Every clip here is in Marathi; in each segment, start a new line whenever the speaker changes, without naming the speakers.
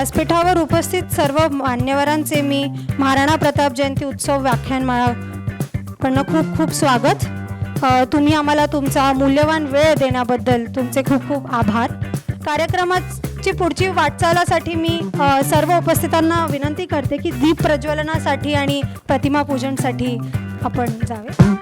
व्यासपीठावर उपस्थित सर्व मान्यवरांचे मी महाराणा प्रताप जयंती उत्सव व्याख्यानमाळा कडनं खूप खूप स्वागत. तुम्ही आम्हाला तुमचा मूल्यवान वेळ देण्याबद्दल तुमचे खूप खूप आभार. कार्यक्रमाची पुढची वाटचालासाठी मी सर्व उपस्थितांना विनंती करते की दीप प्रज्वलनासाठी आणि प्रतिमा पूजनसाठी आपण जावे.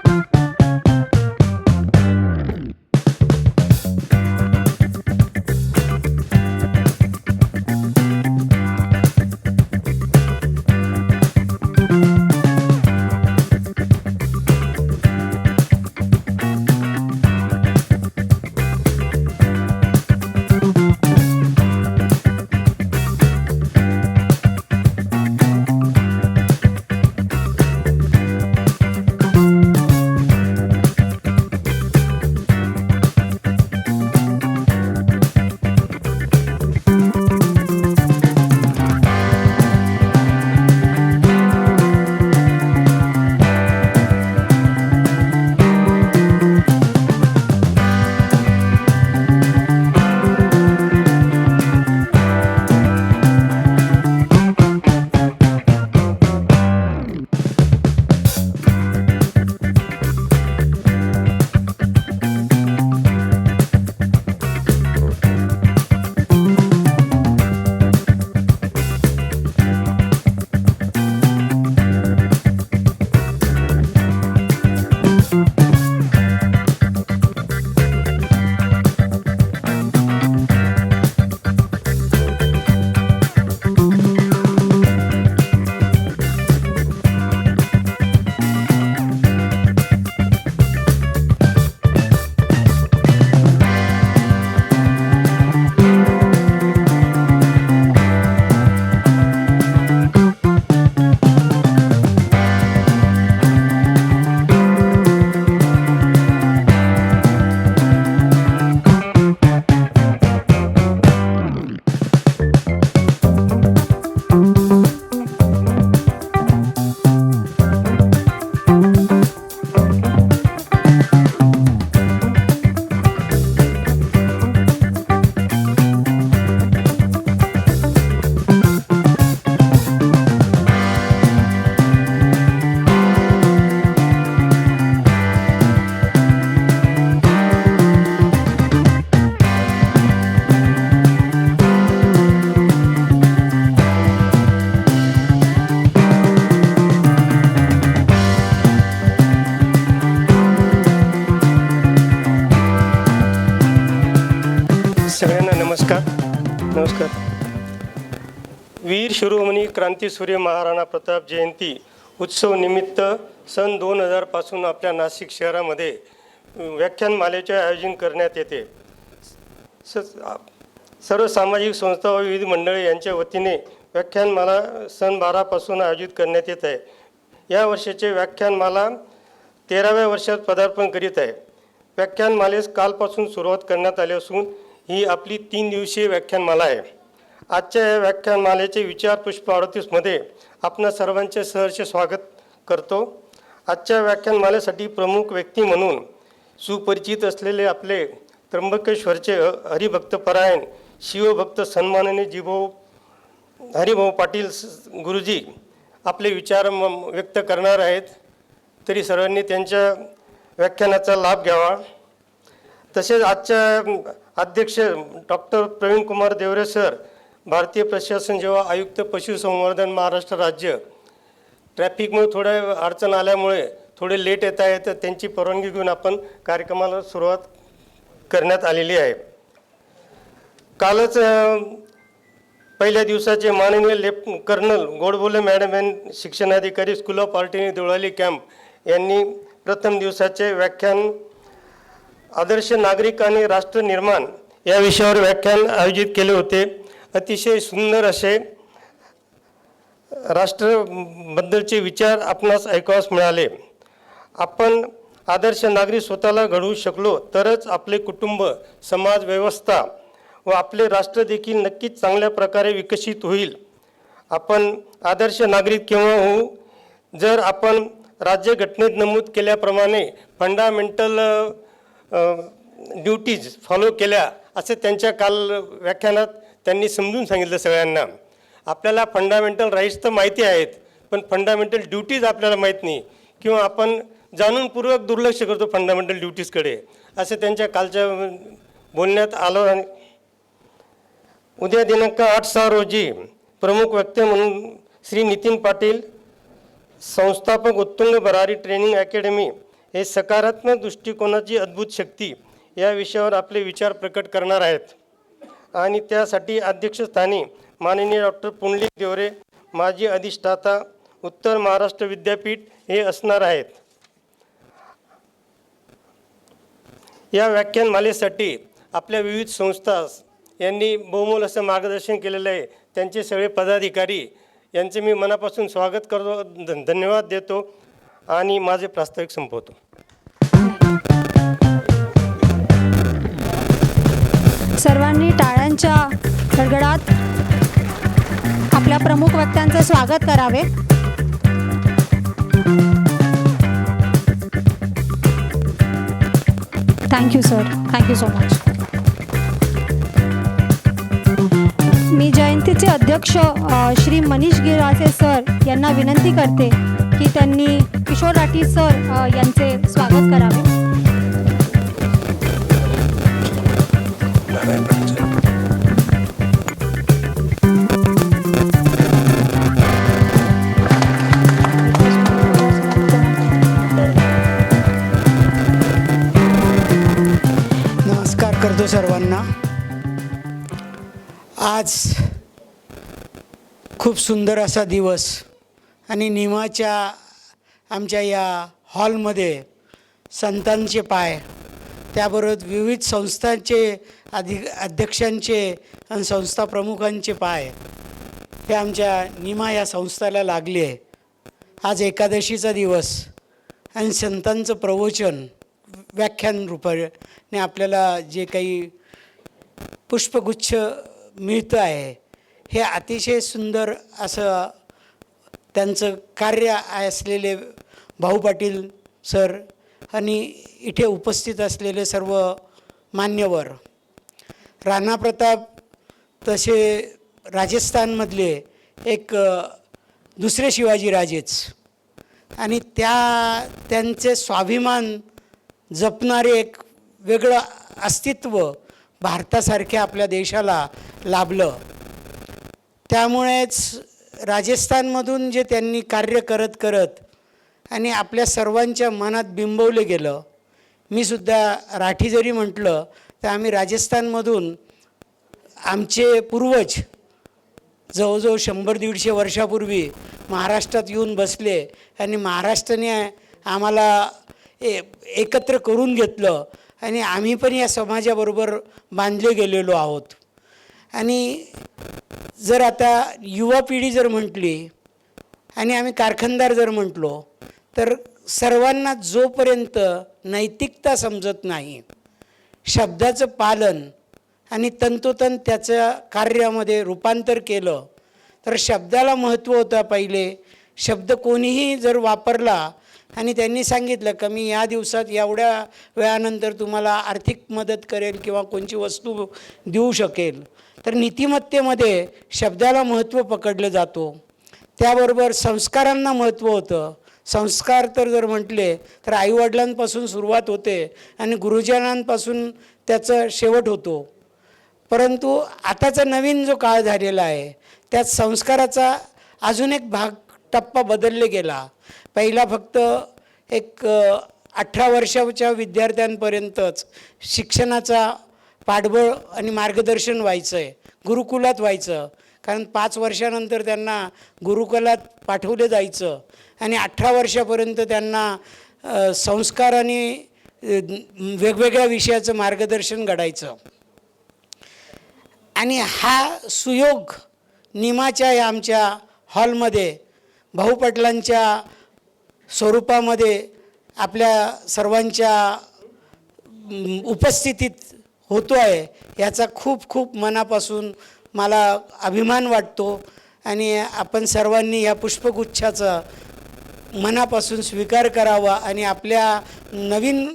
शिरोमणी क्रांतीसूर्य महाराणा प्रताप जयंती उत्सव निमित्त सन दोन हजारपासून आपल्या नाशिक शहरामध्ये व्याख्यानमालेचे आयोजन करण्यात येते. स सर्व सामाजिक संस्था व विविध मंडळे यांच्या वतीने व्याख्यानमाला सन बारापासून आयोजित करण्यात येत आहे. या वर्षाचे व्याख्यानमाला तेराव्या वर्षात पदार्पण करीत आहे. व्याख्यानमालेस कालपासून सुरुवात करण्यात आली असून ही आपली तीन दिवसीय व्याख्यानमाला आहे. आजच्या या व्याख्यानमालेचे विचार पुष्प अडतीसमध्ये आपणा सर्वांचे सहर्ष स्वागत करतो. आजच्या व्याख्यानमालेसाठी प्रमुख व्यक्ती म्हणून सुपरिचित असलेले आपले त्र्यंबकेश्वरचे ह- हरिभक्तपरायण शिवभक्त सन्माननीय जिभाऊ हरिभाऊ पाटील गुरुजी आपले विचार म- व्यक्त करणार आहेत. तरी सर्वांनी त्यांच्या व्याख्यानाचा लाभ घ्यावा. तसेच आजच्या अध्यक्ष डॉक्टर प्रवीण कुमार देवरे सर भारतीय प्रशासन जेव्हा आयुक्त पशुसंवर्धन महाराष्ट्र राज्य ट्रॅफिकमुळे थोड्या अडचण आल्यामुळे थोडे लेट येत आहे तर त्यांची परवानगी घेऊन आपण कार्यक्रमाला सुरुवात करण्यात आलेली आहे. कालच पहिल्या दिवसाचे माननीय लेप कर्नल गोडबोले मॅडम यांनी शिक्षणाधिकारी स्कूल ऑफ आर्टिनी देवळाली कॅम्प यांनी प्रथम दिवसाचे व्याख्यान आदर्श नागरिक आणि राष्ट्र निर्माण या विषयावर व्याख्यान आयोजित केले होते. अतिशय सुंदर असे राष्ट्रबद्दलचे विचार आपणास ऐकावास मिळाले. आपण आदर्श नागरिक स्वतःला घडवू शकलो तरच आपले कुटुंब समाज व्यवस्था व आपले राष्ट्र देखील नक्कीच चांगल्या प्रकारे विकसित होईल. आपण आदर्श नागरिक केव्हा होऊ? जर आपण राज्यघटनेत नमूद केल्याप्रमाणे फंडामेंटल ड्युटीज फॉलो केल्या असे त्यांच्या काल व्याख्यानात त्यांनी समजून सांगितलं सगळ्यांना. आपल्याला फंडामेंटल राईट्स तर माहिती आहेत पण फंडामेंटल ड्युटीज आपल्याला माहीत नाही. किंवा आपण जाणूनपूर्वक दुर्लक्ष करतो फंडामेंटल ड्युटीजकडे असं त्यांच्या कालच्या बोलण्यात आलं आणि उद्या दिनांक आठ सहा रोजी प्रमुख व्यक्ती म्हणून श्री नितीन पाटील संस्थापक उत्तुंग भरारी ट्रेनिंग अकॅडमी हे सकारात्मक दृष्टिकोनाची अद्भुत शक्ती या विषयावर आपले विचार प्रकट करणार आहेत. आणि त्यासाठी अध्यक्षस्थानी माननीय डॉक्टर पुंडलिक देवरे माजी अधिष्ठाता उत्तर महाराष्ट्र विद्यापीठ हे असणार आहेत. या व्याख्यानमालेसाठी आपल्या विविध संस्था यांनी बहुमोल असं मार्गदर्शन केलेलं आहे. त्यांचे सगळे पदाधिकारी यांचे मी मनापासून स्वागत करतो. धन्यवाद देतो आणि माझे प्रास्ताविक संपवतो.
सर्वांनी टाळ्यांच्या गडगडात आपल्या प्रमुख वक्त्यांचं स्वागत करावे. Thank you sir thank you so much मी जयंतीचे अध्यक्ष श्री मनीष गिरासे सर यांना विनंती करते की त्यांनी किशोर राठी सर यांचे स्वागत करावे.
नमस्कार करतो सर्वांना. आज खूप सुंदर असा दिवस आणि निमाच्या आमच्या या हॉलमध्ये संतांचे पाय त्याबरोबर विविध संस्थांचे अधि अध्यक्षांचे आणि संस्था प्रमुखांचे पाय हे आमच्या निमा या संस्थेला लागले. आहे आज एकादशीचा दिवस आणि संतांचं प्रवचन व्याख्यान रूपाने आपल्याला जे काही पुष्पगुच्छ मिळतं आहे हे अतिशय सुंदर असं त्यांचं कार्य असलेले भाऊ पाटील सर आणि इथे उपस्थित असलेले सर्व मान्यवर राणा प्रताप तसे राजस्थानमधले एक दुसरे शिवाजीराजेच आणि त्या त्यांचे स्वाभिमान जपणारे एक वेगळं अस्तित्व भारतासारख्या आपल्या देशाला लाभलं. त्यामुळेच राजस्थानमधून जे त्यांनी कार्य करत करत आणि आपल्या सर्वांच्या मनात बिंबवलं गेलं मी सुद्धा राठी जरी म्हटलं तर आम्ही राजस्थानमधून आमचे पूर्वज जवळजवळ शंभर दीडशे वर्षापूर्वी महाराष्ट्रात येऊन बसले आणि महाराष्ट्राने आम्हाला ए एकत्र करून घेतलं आणि आम्ही पण या समाजाबरोबर बांधले गेलेलो आहोत. आणि जर आता युवा पिढी जर म्हटली आणि आम्ही कारखानदार जर म्हटलो तर सर्वांना जोपर्यंत नैतिकता समजत नाही शब्दाचं पालन आणि तंतोतंत त्याच्या कार्यामध्ये रूपांतर केलं. तर शब्दाला महत्त्व होतं पहिले. शब्द कोणीही जर वापरला आणि त्यांनी सांगितलं का मी या दिवसात एवढ्या वेळानंतर तुम्हाला आर्थिक मदत करेल किंवा कोणची वस्तू देऊ शकेल. तर नीतिमत्तेमध्ये शब्दाला महत्त्व पकडलं जातो. त्याबरोबर संस्कारांना महत्त्व होतं. संस्कार तर जर म्हटले तर आईवडिलांपासून सुरुवात होते आणि गुरुजनांपासून त्याचं शेवट होतो. परंतु आताचा नवीन जो काळ झालेला आहे त्यात संस्काराचा अजून एक भाग टप्पा बदलले गेला. पहिला फक्त एक अठरा वर्षाच्या विद्यार्थ्यांपर्यंतच शिक्षणाचा पाठबळ आणि मार्गदर्शन व्हायचं आहे गुरुकुलात व्हायचं. कारण पाच वर्षानंतर त्यांना गुरुकुलात पाठवलं जायचं. आणि अठरा वर्षापर्यंत त्यांना संस्काराने वेगवेगळ्या विषयाचं मार्गदर्शन घडायचं. आणि हा सुयोग निमाच्या या आमच्या हॉलमध्ये भाऊ पाटलांच्या स्वरूपामध्ये आपल्या सर्वांच्या उपस्थितीत होतो आहे याचा खूप खूप मनापासून मला अभिमान वाटतो. आणि आपण सर्वांनी या पुष्पगुच्छाचं मनापासून स्वीकार करावा आणि आपल्या नवीन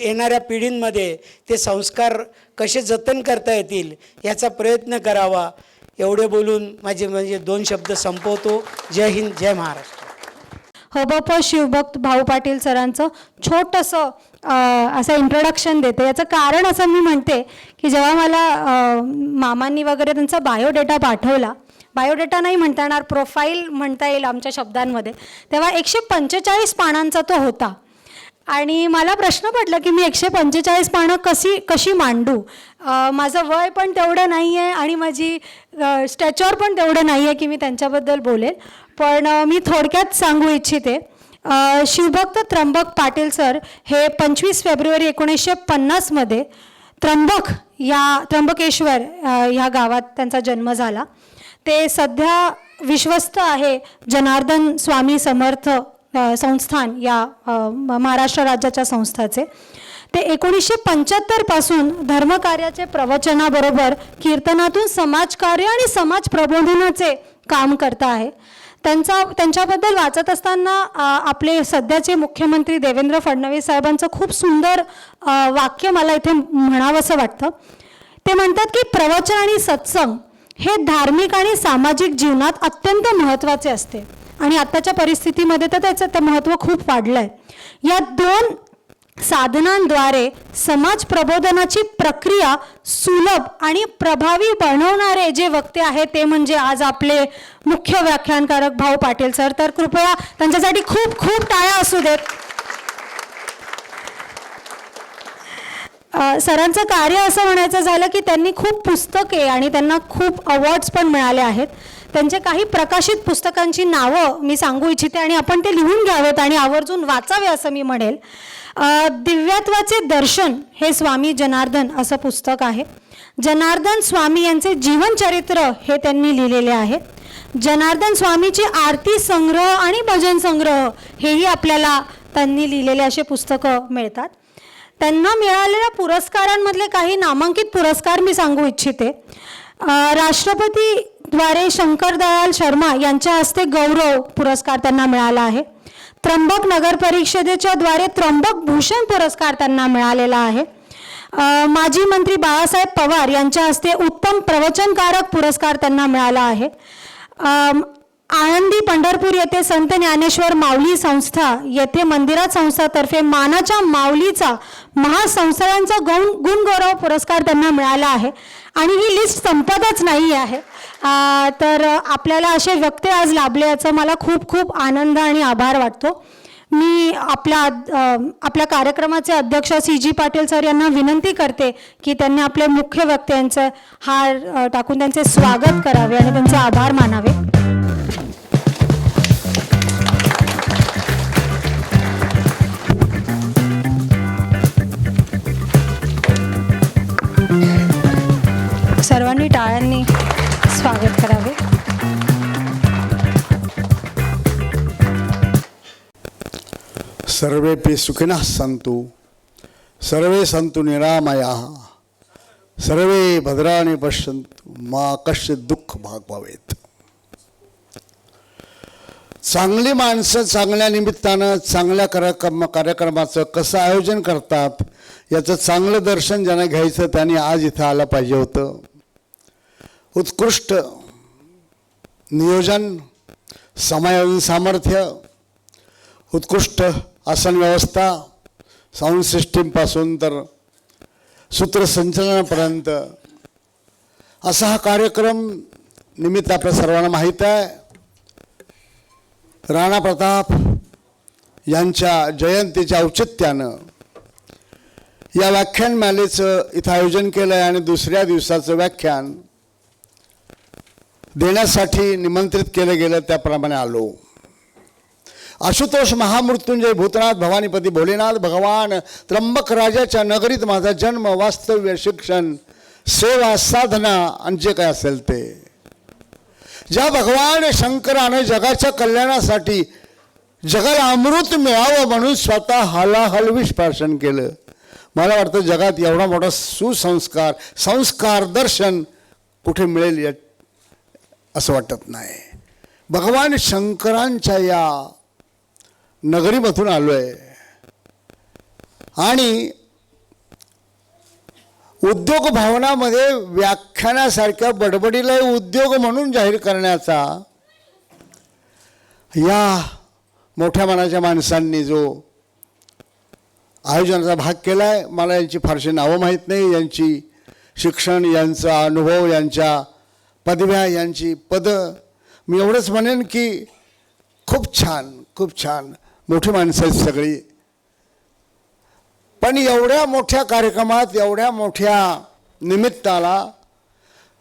येणाऱ्या पिढींमध्ये ते संस्कार कसे जतन करता येतील याचा प्रयत्न करावा. एवढे बोलून माझे म्हणजे दोन शब्द संपवतो. जय हिंद जय महाराष्ट्र.
हो हबप शिवभक्त भाऊ पाटील सरांचं छोटंसं असं इंट्रोडक्शन देते. याचं कारण असं मी म्हणते की जेव्हा मला मामांनी वगैरे त्यांचा बायोडेटा पाठवला बायोडेटा नाही म्हणता येणार प्रोफाईल म्हणता येईल आमच्या शब्दांमध्ये तेव्हा एकशे पंचेचाळीस पानांचा तो होता. आणि मला प्रश्न पडला की मी एकशे पंचेचाळीस पानं कशी कशी मांडू? माझं वय पण तेवढं नाही आहे आणि माझी स्टॅच्युअर पण तेवढं नाही आहे की मी त्यांच्याबद्दल बोलेल. पण मी थोडक्यात सांगू इच्छिते. शिवभक्त त्र्यंबक पाटील सर हे पंचवीस फेब्रुवारी एकोणीसशे पन्नासमध्ये त्र्यंबक या त्र्यंबकेश्वर ह्या गावात त्यांचा जन्म झाला. ते सध्या विश्वस्त आहे जनार्दन स्वामी समर्थ संस्थान या महाराष्ट्र राज्याच्या संस्थाचे. ते एकोणीसशे पंच्याहत्तरपासून धर्मकार्याचे प्रवचनाबरोबर कीर्तनातून समाजकार्य आणि समाज प्रबोधनाचे काम करता आहे. त्यांचा त्यांच्याबद्दल वाचत असताना आपले सध्याचे मुख्यमंत्री देवेंद्र फडणवीस साहेबांचं खूप सुंदर वाक्य मला इथे म्हणावंसं वाटतं. ते म्हणतात की प्रवचन आणि सत्संग हे धार्मिक आणि सामाजिक जीवनात अत्यंत महत्त्वाचे असते. आणि आत्ताच्या परिस्थितीमध्ये तर त्याचं ते महत्त्व खूप वाढलं आहे या दोन साधनांद्वारे समाज प्रबोधनाची प्रक्रिया सुलभ आणि प्रभावी बनवणारे जे वक्ते आहेत ते म्हणजे आज आपले मुख्य व्याख्यानकारक भाऊ पाटील सर. तर कृपया त्यांच्यासाठी खूप खूप टाळ्या असू देत. सरांचं कार्य असं म्हणायचं झालं की त्यांनी खूप पुस्तके आणि त्यांना खूप अवॉर्ड्स पण मिळाले आहेत. त्यांचे काही प्रकाशित पुस्तकांची नावं मी सांगू इच्छिते आणि आपण ते लिहून घ्यावेत आणि आवर्जून वाचावे असं मी म्हणेल. दिव्यत्वाचे दर्शन हे स्वामी जनार्दन असं पुस्तक आहे. जनार्दन स्वामी यांचे जीवनचरित्र हे त्यांनी लिहिलेले आहे. जनार्दन स्वामीची आरती संग्रह आणि भजन संग्रह हेही आपल्याला त्यांनी लिहिलेले असे पुस्तकं मिळतात. त्यांना मिळालेल्या पुरस्कारांमधले काही नामांकित पुरस्कार मी सांगू इच्छिते. राष्ट्रपतीद्वारे शंकर दयाल शर्मा यांच्या हस्ते गौरव पुरस्कार त्यांना मिळाला आहे. त्र्यंबक नगर परिषदेच्या द्वारे त्र्यंबक भूषण पुरस्कार त्यांना मिळालेला आहे. माजी मंत्री बाळासाहेब पवार यांच्या हस्ते उत्तम प्रवचनकारक पुरस्कार त्यांना मिळाला आहे. आनंदी आळंदी पंढरपूर येथे संत ज्ञानेश्वर माऊली संस्था येथे मंदिरात संस्थातर्फे मानाच्या माऊलीचा महासंस्थांचा गौण गुणगौरव पुरस्कार त्यांना मिळाला आहे. आणि ही लिस्ट संपतच नाही आहे. तर आपल्याला असे व्यक्ती आज लाभले याचा मला खूप खूप आनंद आणि आभार वाटतो. मी आपल्या आपल्या कार्यक्रमाचे अध्यक्ष सी जी पाटील सर यांना विनंती करते की त्यांनी आपले मुख्य वक्त्यांचं हार टाकून त्यांचे स्वागत करावे आणि त्यांचे आभार मानावे. सर्वांनी टाळ्यांनी स्वागत करावे.
सर्वेपि सुखिनः सन्तु। सर्वे सन्तु निरामयाः। सर्वे भद्राणि पश्यंतु मा कश्य दुःख भाग भवेत। चांगली माणसं चांगल्या निमित्तानं चांगल्या कार्यक्रम कार्यक्रमाचं कसं आयोजन करतात याचं चांगलं दर्शन ज्यांना घ्यायचं त्यांनी आज इथं आलं पाहिजे होतं. उत्कृष्ट नियोजन समायोजन सामर्थ्य उत्कृष्ट आसन व्यवस्था साऊंड सिस्टीमपासून तर सूत्रसंचलनापर्यंत. असा हा कार्यक्रम निमित्त आपल्या सर्वांना माहीत आहे. राणा प्रताप यांच्या जयंतीच्या औचित्यानं या व्याख्यानमालेचं इथं आयोजन केलं आहे आणि दुसऱ्या दिवसाचं व्याख्यान देण्यासाठी निमंत्रित केलं गेलं त्याप्रमाणे आलो. आशुतोष महामृत्युंजय भूतनाथ भवानीपती भोलेनाथ भगवान त्र्यंबक राजाच्या नगरीत माझा जन्म वास्तव्य शिक्षण सेवा साधना आणि जे काय असेल ते. ज्या भगवान शंकराने जगाच्या कल्याणासाठी जगाला अमृत मिळावं म्हणून स्वतः हलाहलविष भाषण केलं. मला वाटतं जगात एवढा मोठा सुसंस्कार संस्कार दर्शन कुठे मिळेल या असं वाटत नाही. भगवान शंकरांच्या या नगरीमधून आलो आहे आणि उद्योग भावनामध्ये व्याख्यानासारख्या बडबडीला उद्योग म्हणून जाहीर करण्याचा या मोठ्या मनाच्या माणसांनी जो आयोजनाचा भाग केला आहे मला यांची फारशी नावं माहीत नाही. यांची शिक्षण यांचा अनुभव यांच्या पदव्या यांची पदं. मी एवढंच म्हणेन की खूप छान खूप छान. मोठी माणसं आहेत सगळी. पण एवढ्या मोठ्या कार्यक्रमात एवढ्या मोठ्या निमित्ताला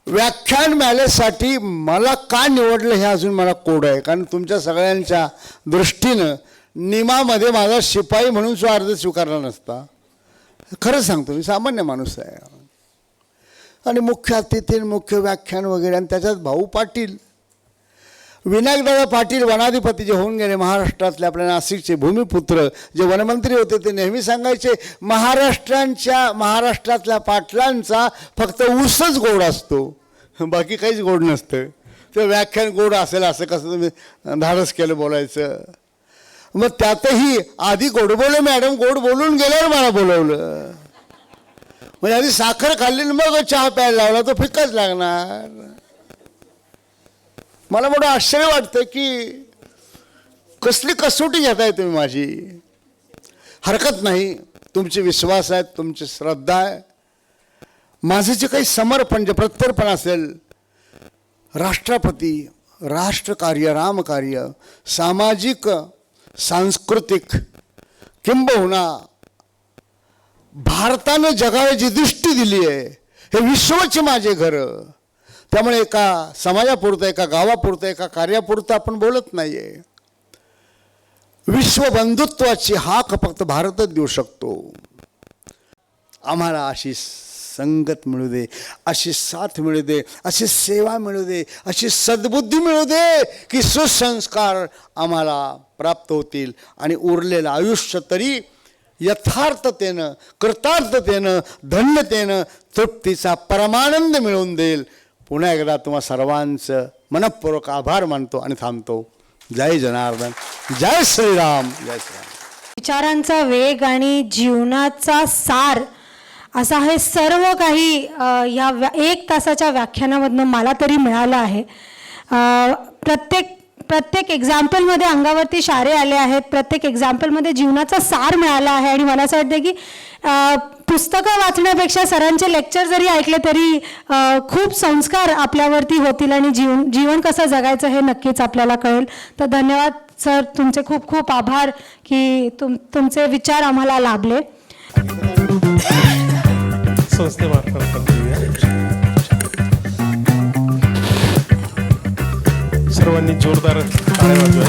व्याख्यान मिळाल्यासाठी मला का निवडलं हे अजून मला कोड आहे? कारण तुमच्या सगळ्यांच्या दृष्टीनं निमामध्ये माझा शिपाई म्हणून जो अर्ज स्वीकारला नसता. खरं सांगतो मी सामान्य माणूस आहे. आणि मुख्य अतिथी मुख्य व्याख्यान वगैरे आणि त्याच्यात भाऊ पाटील. विनायकदादा पाटील वनाधिपती जे होऊन गेले महाराष्ट्रातले आपल्या नाशिकचे भूमिपुत्र जे वनमंत्री होते ते नेहमी सांगायचे महाराष्ट्रांच्या महाराष्ट्रातल्या पाटलांचा फक्त ऊसच गोड असतो बाकी काहीच गोड नसतं. ते व्याख्यान गोड असेल असं कसं तुम्ही धाडस केलं बोलायचं? मग त्यातही आधी गोड बोलले मॅडम गोड बोलून गेल्यावर मला बोलवलं. म्हणजे आधी साखर खाल्ली मग चहा प्यायला लावला तो फिक्काच लागणार. मला मोठं आश्चर्य वाटतं की कसली कसोटी घेताय तुम्ही माझी. हरकत नाही तुमचे विश्वास आहेत तुमची श्रद्धा आहे. माझं जे काही समर्पण जे प्रत्यर्पण असेल राष्ट्रपती राष्ट्रकार्य रामकार्य सामाजिक सांस्कृतिक किंबहुना भारतानं जगाला जी दृष्टी दिली आहे हे विश्वच माझे घरं. त्यामुळे एका समाजापुरतं एका गावापुरतं एका कार्यापुरतं आपण बोलत नाही आहे विश्वबंधुत्वाची हाक फक्त भारतच देऊ शकतो. आम्हाला अशी संगत मिळू दे अशी साथ मिळू दे अशी सेवा मिळू दे अशी सद्बुद्धी मिळू दे की सुसंस्कार आम्हाला प्राप्त होतील आणि उरलेलं आयुष्य तरी यथार्थतेनं कृतार्थतेनं धन्यतेनं तृप्तीचा परमानंद मिळवून देईल. पुन्हा एकदा तुम्हा सर्वांचं मनपूर्वक आभार मानतो आणि थांबतो. जय जनार्दन. जय श्रीराम. जय श्रीराम.
विचारांचा वेग आणि जीवनाचा सार असा हे सर्व काही ह्या या व्या एक तासाच्या व्याख्यानामधनं मला तरी मिळालं आहे. प्रत्येक प्रत्येक एक्झाम्पलमध्ये अंगावरती शारे आले आहेत प्रत्येक एक्झाम्पलमध्ये जीवनाचा सार मिळाला आहे आणि मला असं वाटतं की पुस्तकं वाचण्यापेक्षा सरांचे लेक्चर जरी ऐकले तरी खूप संस्कार आपल्यावरती होतील आणि जीवन जीवन कसं जगायचं हे नक्कीच आपल्याला कळेल. तर धन्यवाद सर तुमचे खूप खूप आभार की तुम तुमचे विचार आम्हाला लाभले.
सर्वांनी जोरदार टाळ्या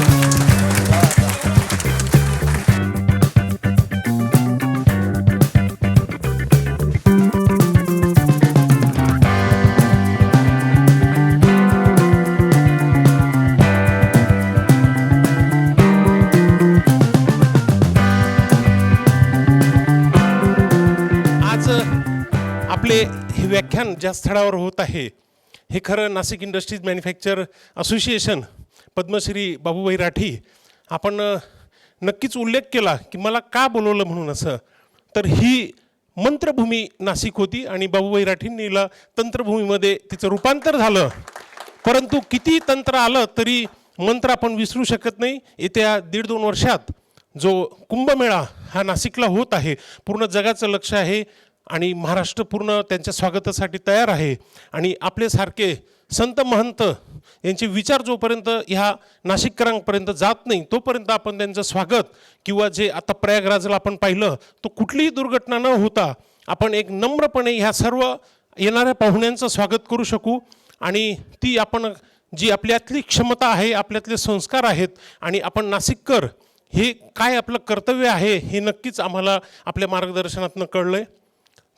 आज आपले हे व्याख्यान ज्या स्थळावर होत आहे हे खरं Nashik industries manufacture association Padmashri Babubhai Rathi आपण नक्कीच उल्लेख केला की मला का बोलवलं म्हणून असं. तर ही मंत्रभूमी नाशिक होती आणि बाबूभाई राठींनीला तंत्रभूमीमध्ये तिचं रूपांतर झालं. परंतु किती तंत्र आलं तरी मंत्र आपण विसरू शकत नाही. येत्या दीड दोन वर्षात जो कुंभमेळा हा नाशिकला होत आहे पूर्ण जगाचं लक्ष आहे. आणि महाराष्ट्र पूर्ण त्यांच्या स्वागतासाठी तयार आहे. आणि आपल्यासारखे संत महंत यांचे विचार जोपर्यंत ह्या नाशिककरांपर्यंत जात नाही तोपर्यंत आपण त्यांचं स्वागत किंवा जे आता प्रयागराजला आपण पाहिलं तो कुठलीही दुर्घटना न होता आपण एक नम्रपणे ह्या सर्व येणाऱ्या पाहुण्यांचं स्वागत करू शकू. आणि ती आपण जी आपल्यातली क्षमता आहे आपल्यातले संस्कार आहेत आणि आपण नाशिककर हे काय आपलं कर्तव्य आहे हे नक्कीच आम्हाला आपल्या मार्गदर्शनातनं कळलं आहे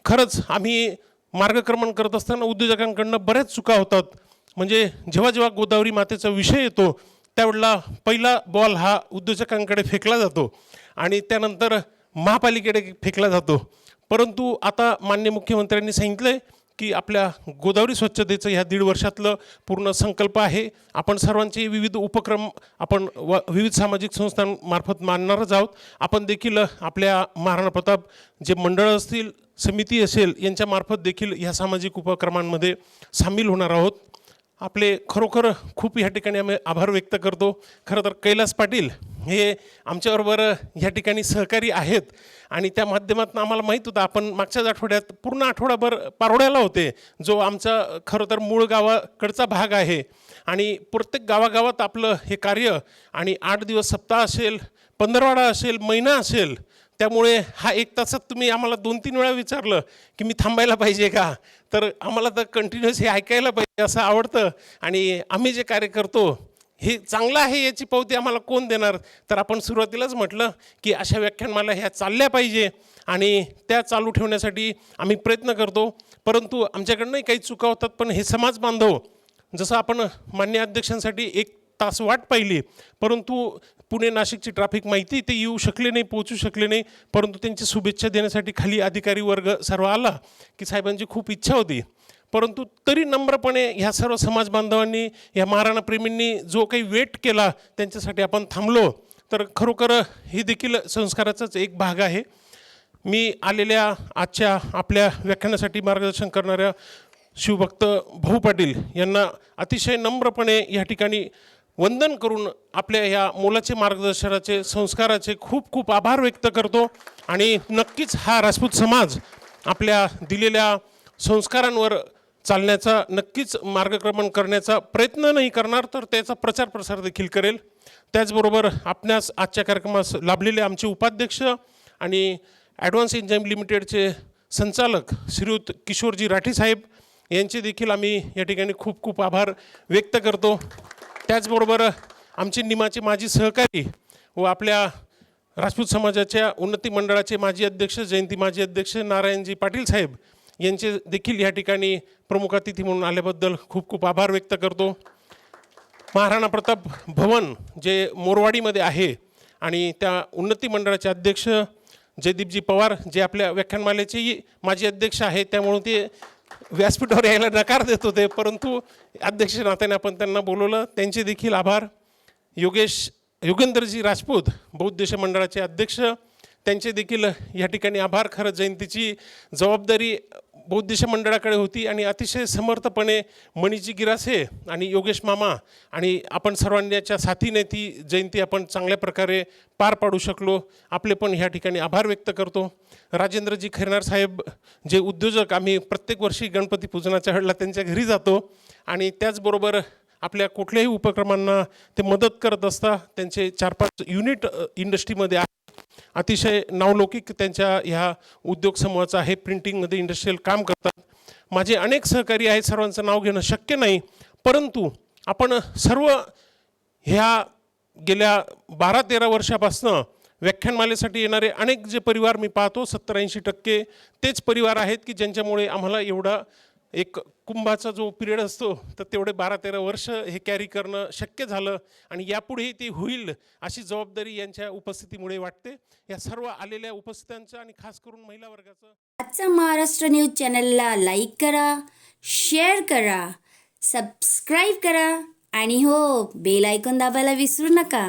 खरंच आम्ही मार्गक्रमण करत असताना उद्योजकांकडनं बऱ्याच चुका होतात. म्हणजे जेव्हा जेव्हा गोदावरी मातेचा विषय येतो त्यावेळेला पहिला बॉल हा उद्योजकांकडे फेकला जातो आणि त्यानंतर महापालिकेकडे फेकला जातो. परंतु आता मान्य मुख्यमंत्र्यांनी सांगितलं आहे की आपल्या गोदावरी स्वच्छतेचं ह्या दीड वर्षातलं पूर्ण संकल्प आहे. आपण सर्वांचे विविध उपक्रम आपण व विविध सामाजिक संस्थांमार्फत मानणारच आहोत. आपण देखील आपल्या महाराणा प्रताप जे मंडळ असतील समिती असेल यांच्यामार्फत देखील ह्या सामाजिक उपक्रमांमध्ये सामील होणार आहोत. आपले खरोखर खूप ह्या ठिकाणी आम्ही आभार व्यक्त करतो. खरं तर कैलास पाटील हे आमच्याबरोबर ह्या ठिकाणी सहकारी आहेत. आणि त्या माध्यमातून आम्हाला माहीत होतं आपण मागच्याच आठवड्यात पूर्ण आठवडाभर पारोड्याला होते जो आमचा खरं तर मूळ गावाकडचा भाग आहे. आणि प्रत्येक गावागावात आपलं हे कार्य आणि आठ दिवस सप्ताह असेल पंधरवाडा असेल महिना असेल त्यामुळे हा एक तासात तुम्ही आम्हाला दोन तीन वेळा विचारलं की मी थांबायला पाहिजे का? तर आम्हाला तर कंटिन्युअस हे ऐकायला पाहिजे असं आवडतं. आणि आम्ही जे कार्य करतो हे चांगलं आहे याची पावती आम्हाला कोण देणार? तर आपण सुरुवातीलाच म्हटलं की अशा व्याख्यानमाला ह्या चालल्या पाहिजे आणि त्या चालू ठेवण्यासाठी आम्ही प्रयत्न करतो. परंतु आमच्याकडनंही काही चुका होतात पण हे समाज बांधव जसं आपण मान्य अध्यक्षांसाठी एक तास वाट पाहिली परंतु पुणे नाशिकची ट्रॅफिक माहिती ते येऊ शकले नाही पोहोचू शकले नाही परंतु त्यांची शुभेच्छा देण्यासाठी खाली अधिकारी वर्ग सर्व आला की साहेबांची खूप इच्छा होती. परंतु तरी नम्रपणे ह्या सर्व समाज बांधवांनी या महाराणा प्रेमींनी जो काही वेट केला त्यांच्यासाठी आपण थांबलो. तर खरोखर हे देखील संस्काराचाच एक भाग आहे. मी आलेल्या आजच्या आपल्या व्याख्यानासाठी मार्गदर्शन करणाऱ्या शिवभक्त भाऊ पाटील यांना अतिशय नम्रपणे या ठिकाणी वंदन करून आपल्या ह्या मोलाचे मार्गदर्शनाचे संस्काराचे खूप खूप आभार व्यक्त करतो. आणि नक्कीच हा राजपूत समाज आपल्या दिलेल्या संस्कारांवर चालण्याचा नक्कीच मार्गक्रमण करण्याचा प्रयत्न नाही करणार तर त्याचा प्रचार प्रसार देखील करेल. त्याचबरोबर आपणास आजच्या कार्यक्रमास लाभलेले आमचे उपाध्यक्ष आणि ॲडव्हान्स एन्जाईम लिमिटेडचे संचालक श्रीयुत किशोरजी राठी साहेब यांचे देखील आम्ही या ठिकाणी खूप खूप आभार व्यक्त करतो. त्याचबरोबर आमचे निमाचे माजी सहकारी व आपल्या राजपूत समाजाच्या उन्नती मंडळाचे माजी अध्यक्ष जयंती माजी अध्यक्ष नारायणजी पाटील साहेब यांचे देखील या ठिकाणी प्रमुख अतिथी म्हणून आल्याबद्दल खूप खूप आभार व्यक्त करतो. महाराणा प्रताप भवन जे मोरवाडीमध्ये आहे आणि त्या उन्नती मंडळाचे अध्यक्ष जयदीपजी पवार जे आपल्या व्याख्यानमालेचेही माजी अध्यक्ष आहेत त्यामुळे ते व्यासपीठावर यायला नकार देत होते परंतु अध्यक्ष नात्याने आपण त्यांना बोलवलं. त्यांचे देखील आभार. योगेश योगेंद्रजी राजपूत बौद्ध देश मंडळाचे अध्यक्ष त्यांचे देखील या ठिकाणी आभार. खरं जयंतीची जबाबदारी बौद्धिश मंडळाकडे होती आणि अतिशय समर्थपणे मणिजी गिरासे आणि योगेश मामा आणि आपण सर्वांच्या साथीने ती जयंती आपण चांगल्या प्रकारे पार पाडू शकलो. आपले पण ह्या ठिकाणी आभार व्यक्त करतो. राजेंद्रजी खैरनार साहेब जे उद्योजक आम्ही प्रत्येक वर्षी गणपती पूजनाच्या हळला त्यांच्या घरी जातो आणि त्याचबरोबर आपल्या कुठल्याही उपक्रमांना ते मदत करत असता त्यांचे चार पाच युनिट इंडस्ट्रीमध्ये आहे अतिशय नावलौकिक त्यांच्या ह्या उद्योग समूहाचं आहे प्रिंटिंगमध्ये इंडस्ट्रीयल काम करतात. माझे अनेक सहकारी आहेत सर्वांचं नाव घेणं शक्य नाही परंतु आपण सर्व ह्या गेल्या बारा तेरा वर्षापासनं व्याख्यानमालेसाठी येणारे अनेक जे परिवार मी पाहतो सत्तर ऐंशी टक्के तेच परिवार आहेत की ज्यांच्यामुळे आम्हाला एवढा एक कुंभाचा जो पिरियड असतो तर तेवढे बारा तेरा वर्ष हे कॅरी करणं शक्य झालं आणि यापुढेही ते होईल अशी जबाबदारी यांच्या उपस्थितीमुळे वाटते. या सर्व आलेल्या उपस्थितांचं आणि खास करून महिला वर्गाचं
आजचा महाराष्ट्र न्यूज चॅनलला लाईक करा शेअर करा सबस्क्राईब करा आणि हो बेल ऐकून दाबायला विसरू नका.